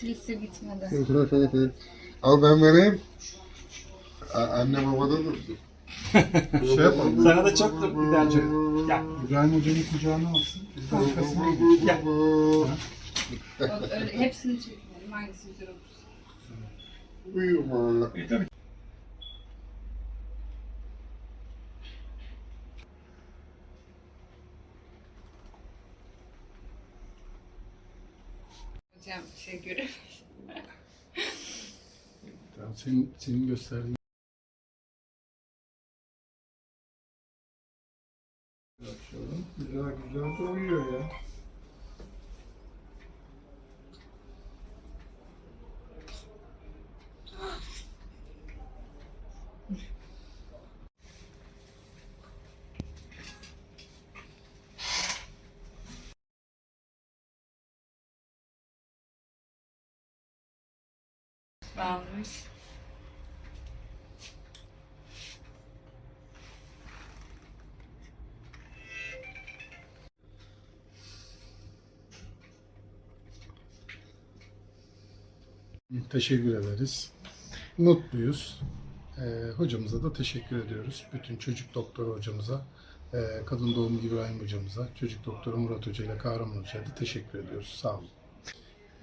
sil sil gitmedi. Al ben vereyim. A- Anne babada dursun. şey yapalım. Sana da çok da güzel çocuk. Gel. İbrahim Hoca'nın kucağına alsın. Biz de arkasına Gel. O- Öyle, hepsini çekmeyelim. Hangisi güzel olursa. Uyuma. E, tabii. Hocam şey göremeyiz. Tamam, senin, senin gösterdiğin Güzel güzel doyuyor ya. Almış. teşekkür ederiz. Mutluyuz. Ee, hocamıza da teşekkür ediyoruz. Bütün çocuk doktoru hocamıza, e, kadın doğum İbrahim hocamıza, çocuk doktoru Murat Hoca ile Kahraman Hoca'ya da teşekkür ediyoruz. Sağ olun.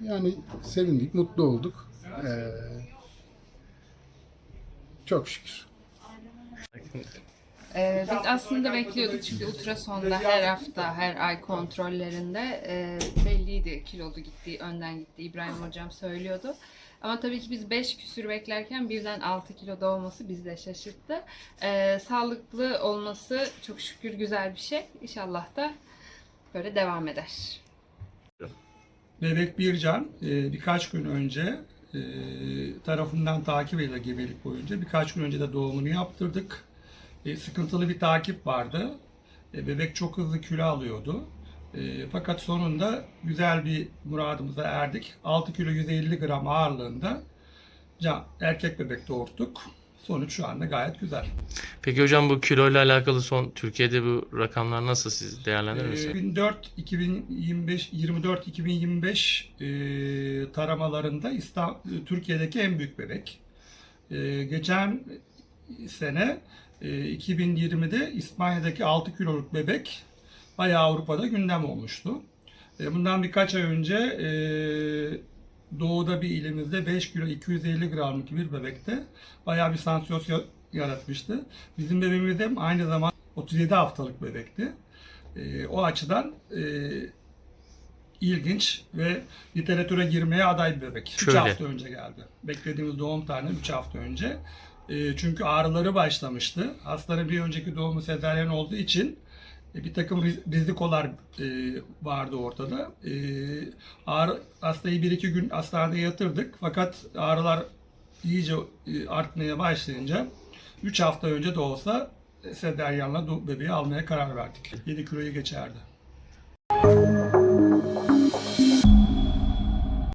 Yani sevindik, mutlu olduk. Ee, çok şükür. Ee, biz aslında bekliyorduk çünkü ultrasonda her hafta, her ay kontrollerinde e, belliydi kilolu gittiği, önden gittiği İbrahim Hocam söylüyordu. Ama tabii ki biz 5 küsür beklerken birden 6 kiloda olması bizi de şaşırttı. Ee, sağlıklı olması çok şükür güzel bir şey. İnşallah da böyle devam eder. Bebek Bircan e, birkaç gün önce e, tarafından takip edildi gebelik boyunca. Birkaç gün önce de doğumunu yaptırdık. E, sıkıntılı bir takip vardı. E, bebek çok hızlı kilo alıyordu. Fakat sonunda güzel bir muradımıza erdik. 6 kilo 150 gram ağırlığında can, erkek bebek doğurttuk. Sonuç şu anda gayet güzel. Peki hocam bu kiloyla alakalı son Türkiye'de bu rakamlar nasıl siz Ee, değerlendirir misiniz? 2004 2025 24 2025 e, taramalarında İstanbul, Türkiye'deki en büyük bebek. E, geçen sene e, 2020'de İspanya'daki 6 kiloluk bebek bayağı Avrupa'da gündem olmuştu. E, bundan birkaç ay önce e, doğuda bir ilimizde 5 kilo 250 gramlık bir bebekte bayağı bir sansasyon yaratmıştı. Bizim bebeğimiz de aynı zamanda 37 haftalık bebekti. E, o açıdan e, ilginç ve literatüre girmeye aday bir bebek. 3 Şöyle. hafta önce geldi. Beklediğimiz doğum tarihi 3 hafta önce. E, çünkü ağrıları başlamıştı. Hastanın bir önceki doğumu sezaryen olduğu için bir takım riz- rizikolar e, vardı ortada. E, ağrı, hastayı bir iki gün hastanede yatırdık. Fakat ağrılar iyice e, artmaya başlayınca 3 hafta önce de olsa sezaryenle do- bebeği almaya karar verdik. 7 kiloyu geçerdi.